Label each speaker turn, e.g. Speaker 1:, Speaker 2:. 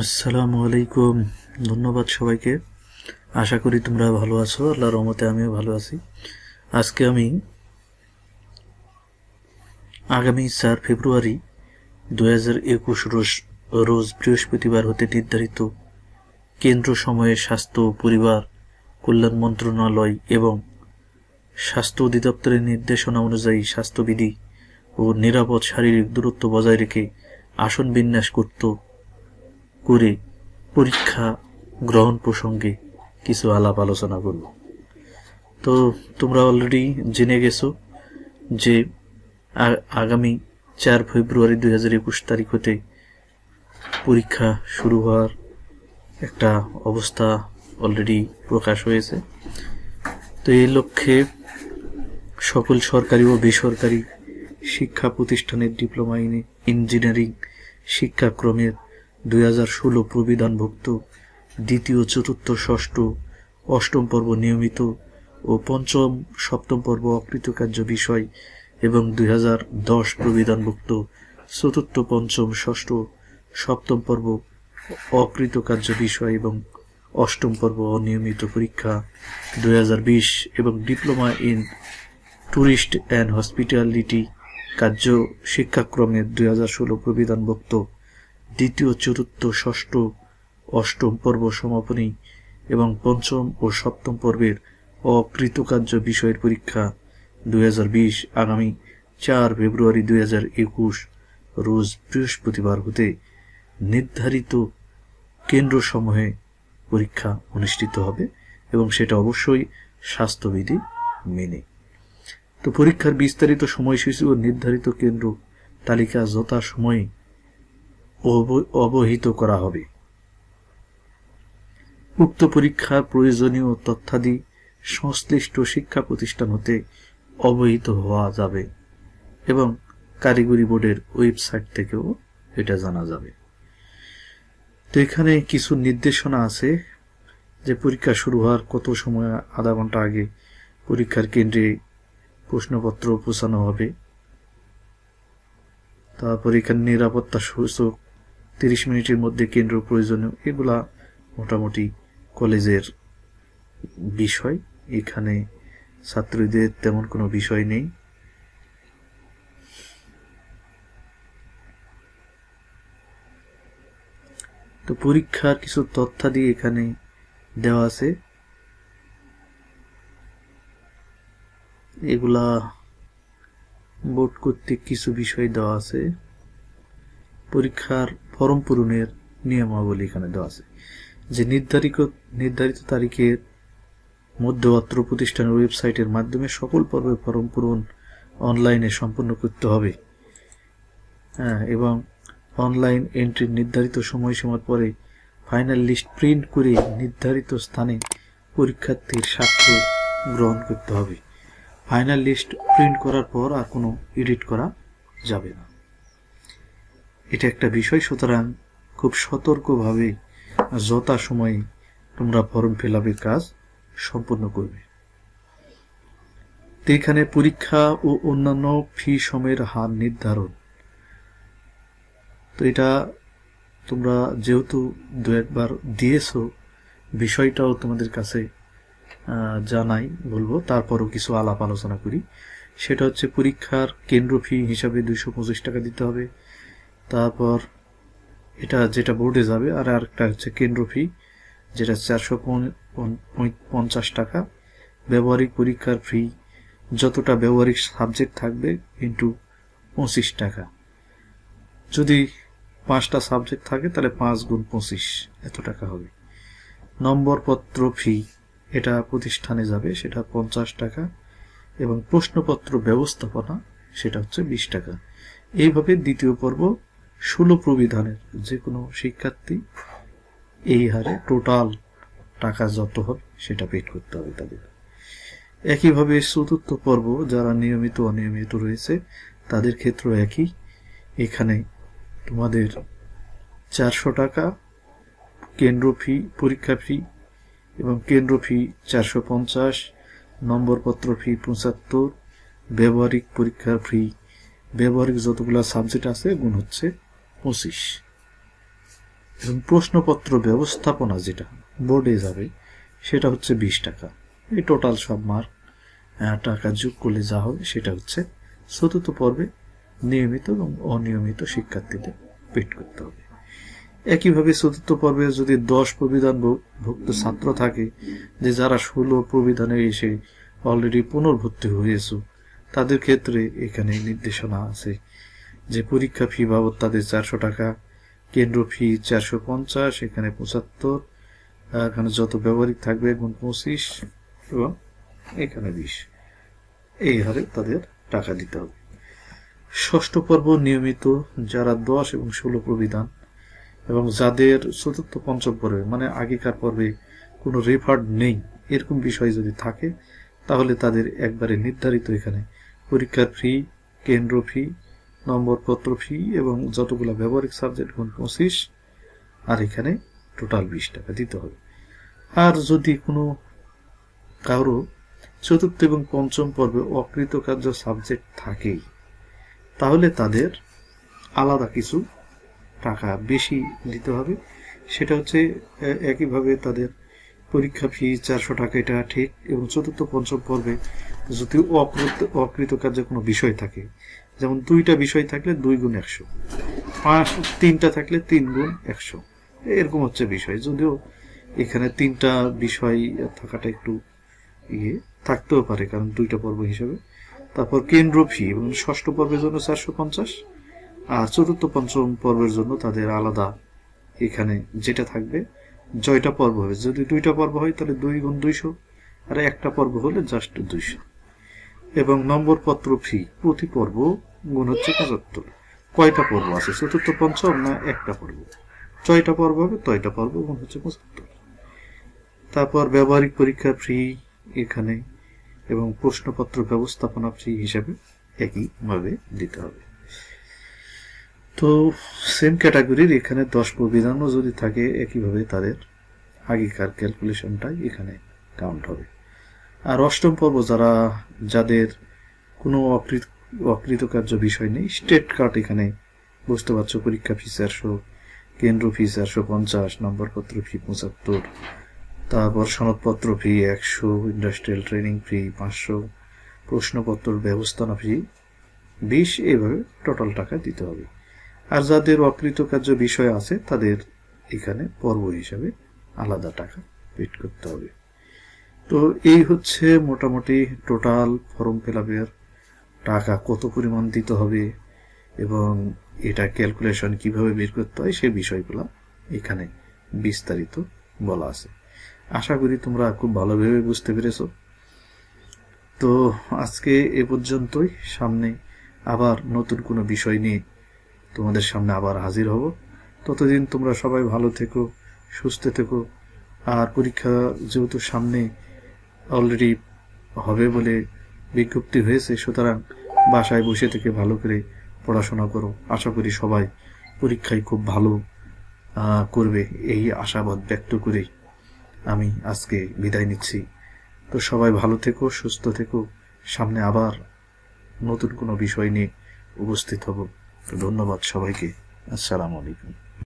Speaker 1: আসসালামু আলাইকুম। ধন্যবাদ সবাইকে। আশা করি তোমরা ভালো আছো। আল্লাহর রহমতে আমিও ভালো আছি। আজকে আমি আগামী চার ফেব্রুয়ারি দু হাজার একুশ রোজ রোজ বৃহস্পতিবার হতে নির্ধারিত কেন্দ্র সময়ে স্বাস্থ্য, পরিবার, কল্যাণ মন্ত্রণালয় এবং স্বাস্থ্য অধিদপ্তরের নির্দেশনা অনুযায়ী স্বাস্থ্যবিধি ও নিরাপদ শারীরিক দূরত্ব বজায় রেখে আসন বিন্যাস করত করে পরীক্ষা, গ্রহণ প্রসঙ্গে কিছু আলাপ আলোচনা করব। তো তোমরা অলরেডি জেনে গেছো যে আগামী চার ফেব্রুয়ারি দুই হাজার একুশ তারিখ হতে পরীক্ষা শুরু হওয়ার একটা অবস্থা অলরেডি প্রকাশ হয়েছে। তো এই লক্ষ্যে সকল সরকারি ও বেসরকারি শিক্ষা প্রতিষ্ঠানের ডিপ্লোমা ইন ইঞ্জিনিয়ারিং শিক্ষাক্রমের দুই হাজার ষোলো প্রবিধানভুক্ত দ্বিতীয়, চতুর্থ, ষষ্ঠ, অষ্টম পর্ব নিয়মিত ও পঞ্চম, সপ্তম পর্ব অকৃতকার্য বিষয় এবং দুই হাজার দশ প্রবিধানভুক্ত চতুর্থ, পঞ্চম, ষষ্ঠ, সপ্তম পর্ব অকৃতকার্য বিষয় এবং অষ্টম পর্ব অনিয়মিত পরীক্ষা দুই হাজার বিশ এবং diploma in tourist and hospitality কার্য শিক্ষাক্রমের দুই হাজার ষোলো প্রবিধানভুক্ত। দ্বিতীয়, চতুর্থ, ষষ্ঠ, অষ্টম পর্ব সমাপনী এবং পঞ্চম ও সপ্তম পর্বের অকৃতকার্য বিষয়ের পরীক্ষা দুই হাজার বিশ আগামী চার ফেব্রুয়ারি দু হাজার একুশ, রোজ বৃহস্পতিবার হতে নির্ধারিত কেন্দ্রসমূহে পরীক্ষা অনুষ্ঠিত হবে এবং সেটা অবশ্যই স্বাস্থ্যবিধি মেনে। তো পরীক্ষার বিস্তারিত সময়সূচি ও নির্ধারিত কেন্দ্র তালিকা যথাসময়ে অবহিত করা হবে। উক্ত পরীক্ষার প্রয়োজনীয় তথ্যাদি সংশ্লিষ্ট শিক্ষা প্রতিষ্ঠান হতে অবহিত হওয়া যাবে এবং কারিগরি বোর্ডের ওয়েবসাইট থেকেও এটা জানা যাবে। তো এখানে কিছু নির্দেশনা আছে যে পরীক্ষা শুরু হওয়ার কত সময়, আধা ঘণ্টা আগে পরীক্ষার কেন্দ্রে প্রশ্নপত্র পৌঁছানো হবে। তারপর এখানে নিরাপত্তা সূচক তিরিশ মিনিটের মধ্যে কেন্দ্র প্রয়োজনীয়, এগুলা মোটামুটি কলেজের বিষয়। এখানে ছাত্রীদের তেমন কোনো বিষয় নেই। তো পরীক্ষার কিছু তথ্যাদি এখানে দেওয়া আছে। এগুলা বোর্ড কর্তৃক কিছু বিষয় দেওয়া আছে। পরীক্ষার ফর্ম পূরণের নিয়মাবলী এখানে দেওয়া আছে। যে নির্ধারিত নির্ধারিত তারিখের মধ্যে অত্র প্রতিষ্ঠানের ওয়েবসাইটের মাধ্যমে সকল পর্বের ফর্ম পূরণ অনলাইনে সম্পন্ন করতে হবে। হ্যাঁ এবং অনলাইন এন্ট্রির নির্ধারিত সময়সীমার পরে ফাইনাল লিস্ট প্রিন্ট করে নির্ধারিত স্থানে পরীক্ষার্থীর স্বাক্ষর গ্রহণ করতে হবে। ফাইনাল লিস্ট প্রিন্ট করার পর আর কোনো এডিট করা যাবে না। এটা একটা বিষয়, সুতরাং খুব সতর্কভাবে যথা সময়ে তোমরা ফর্ম ফিল কাজ সম্পন্ন করবে। এখানে পরীক্ষা ও অন্যান্য ফি সময়ের হার নির্ধারণ। তো এটা তোমরা যেহেতু দু একবার দিয়েছ, বিষয়টাও তোমাদের কাছে জানাই বলব। তারপরও কিছু আলাপ আলোচনা করি। সেটা হচ্ছে পরীক্ষার কেন্দ্র ফি হিসাবে দুইশো পঁচিশ টাকা দিতে হবে তারপর এটা যেটা বোর্ডে যাবে, আর আরেকটা হচ্ছে কেন্দ্র ফি যেটা চারশো পঞ্চাশ টাকা। ব্যবহারিক পরীক্ষার ফি যতটা ব্যবহারিক সাবজেক্ট থাকবে ইন্টু পঁচিশ টাকা। যদি পাঁচটা সাবজেক্ট থাকে, তাহলে পাঁচ গুণ পঁচিশ, এত টাকা হবে। নম্বরপত্র ফি এটা প্রতিষ্ঠানে যাবে, সেটা পঞ্চাশ টাকা। এবং প্রশ্নপত্র ব্যবস্থাপনা, সেটা হচ্ছে বিশ টাকা। এইভাবে দ্বিতীয় পর্ব ষোলো প্রবিধানের যে কোনো শিক্ষার্থী এই হারে টোটাল টাকা যত হবে সেটা পেড করতে হবে তাদের। একইভাবে চতুর্থ পর্ব যারা নিয়মিত অনিয়মিত রয়েছে, তাদের ক্ষেত্র একই। এখানে তোমাদের চারশো টাকা কেন্দ্র ফি পরীক্ষা ফি এবং কেন্দ্র ফি চারশো পঞ্চাশ নম্বরপত্র ফি পঁচাত্তর, ব্যবহারিক পরীক্ষার ফি ব্যবহারিক যতগুলো সাবজেক্ট আছে, গুণ হচ্ছে পঁচিশ। এবং প্রশ্নপত্র ব্যবস্থাপনা যেটা, বোর্ডে যাবে, সেটা হচ্ছে বিশ টাকা। এই টোটাল সব মার্ক টাকা যোগ করলে যা হবে সেটা হচ্ছে চতুর্থ পর্বে নিয়মিত এবং অনিয়মিত শিক্ষার্থীদের পেট করতে হবে। একইভাবে চতুর্থ পর্বে যদি দশ প্রবিধান ভুক্ত ছাত্র থাকে, যে যারা ষোলো প্রবিধানে এসে অলরেডি পুনর্ভর্তি হয়েছে, তাদের ক্ষেত্রে এখানে নির্দেশনা আছে। যে পরীক্ষা ফি বাবদ তাদের চারশো টাকা, কেন্দ্র ফি চারশো পঞ্চাশ, এখানে পঁচাত্তর এখানে যত ব্যবহারিক থাকবে গুণ পঁচিশ এবং এখানে বিশ। এই হারে তাদের টাকা দিতে হবে। ষষ্ঠ পর্ব নিয়মিত যারা দশ এবং ষোলো প্রবিধান এবং যাদের চতুর্থ পঞ্চম পর্বে মানে আগেকার পর্বে কোনো রেফার্ড নেই, এরকম বিষয় যদি থাকে, তাহলে তাদের একবারে নির্ধারিত এখানে পরীক্ষার ফি কেন্দ্র ফি নম্বরপত্র ফি এবং যতগুলো ব্যবহারিক সাবজেক্ট গুণ পঁচিশ, আর এখানে টোটাল বিশ টাকা দিতে হবে। আর যদি কোনো কারও চতুর্থ এবং পঞ্চম পর্বে অকৃতকার্য সাবজেক্ট থাকেই, তাহলে তাদের আলাদা কিছু টাকা বেশি দিতে হবে। সেটা হচ্ছে একইভাবে তাদের পরীক্ষা ফি চারশো টাকা, এটা ঠিক। এবং চতুর্থ, পঞ্চম পর্বে যদি অকৃত, অকৃতকার্য কোনো বিষয় থাকে যেমন দুইটা বিষয় থাকলে দুই গুণ একশো। পাঁচ, তিনটা থাকলে তিন গুণ একশো। এরকম হচ্ছে বিষয়। যদিও এখানে তিনটা বিষয় থাকাটা একটু ইয়ে থাকতেও পারে, কারণ দুইটা পর্ব হিসেবে। তারপর কেন্দ্র ফি, এবং ষষ্ঠ পর্বের জন্য চারশো পঞ্চাশ, আর চতুর্থ পঞ্চম পর্বের জন্য তাদের আলাদা এখানে যেটা থাকবে, জয়টা পর্ব হবে। যদি দুইটা পর্ব হয়, তাহলে দুই গুণ দুইশো, আর একটা পর্ব হলে জাস্ট দুইশো। এবং নম্বর পত্র ফি, প্রতি পর্ব গুণ হচ্ছে পঁচাত্তর। কয়টা পর্ব আছে? চতুর্থ, পঞ্চম না একটা পর্ব? ছয়টা পর্ব হবে, তয়টা পর্ব গুণ হচ্ছে পঁচাত্তর। তারপর ব্যবহারিক পরীক্ষা ফ্রি এখানে এবং প্রশ্নপত্র ব্যবস্থাপনা ফ্রি হিসাবে একইভাবে দিতে হবে। তো সেম ক্যাটাগরির এখানে দশ প্রবিধানও যদি থাকে, একইভাবে তাদের আগেকার ক্যালকুলেশনটাই এখানে কাউন্ট হবে। আর অষ্টম পর্ব যারা, যাদের কোনো অকৃত অকৃতকার্য বিষয় নেই। স্টেট কার্ড এখানে বুঝতে পারছ, পরীক্ষা ফি চারশো, কেন্দ্র ফি চারশো পঞ্চাশ, নম্বরপত্র ফি পঁচাত্তর, তারপর সনদপত্র ফি একশো ইন্ডাস্ট্রিয়াল ট্রেনিং ফি পাঁচশো, প্রশ্নপত্র ব্যবস্থাপনা ফি বিশ এইভাবে টোটাল টাকা দিতে হবে। আর যাদের অকৃতকার্য বিষয় আছে, তাদের এখানে পর্ব হিসাবে আলাদা টাকা পেড করতে হবে। তো এই হচ্ছে মোটামুটি টোটাল ফর্ম ফিল টাকা কত পরিমাণ দিতে হবে এবং এটা ক্যালকুলেশন কীভাবে বের করতে হয় সে বিষয়গুলো এখানে বিস্তারিত বলা আছে। আশা করি তোমরা খুব ভালোভাবে বুঝতে পেরেছ। তো আজকে এ পর্যন্তই। সামনে আবার নতুন কোনো বিষয় নিয়ে তোমাদের সামনে আবার হাজির হব। ততদিন তোমরা সবাই ভালো থেকো, সুস্থ থেকো। আর পরীক্ষা যেহেতু সামনে অলরেডি হবে বলে বিজ্ঞপ্তি হয়েছে, সুতরাং বাসায় বসে থেকে ভালো করে পড়াশোনা করো। আশা করি সবাই পরীক্ষায় খুব ভালো করবে, এই আশাবাদ ব্যক্ত করেই আমি আজকে বিদায় নিচ্ছি। তো সবাই ভালো থেকো, সুস্থ থেকো। সামনে আবার নতুন কোনো বিষয় নিয়ে উপস্থিত হব। তো ধন্যবাদ সবাইকে। আসসালামু আলাইকুম।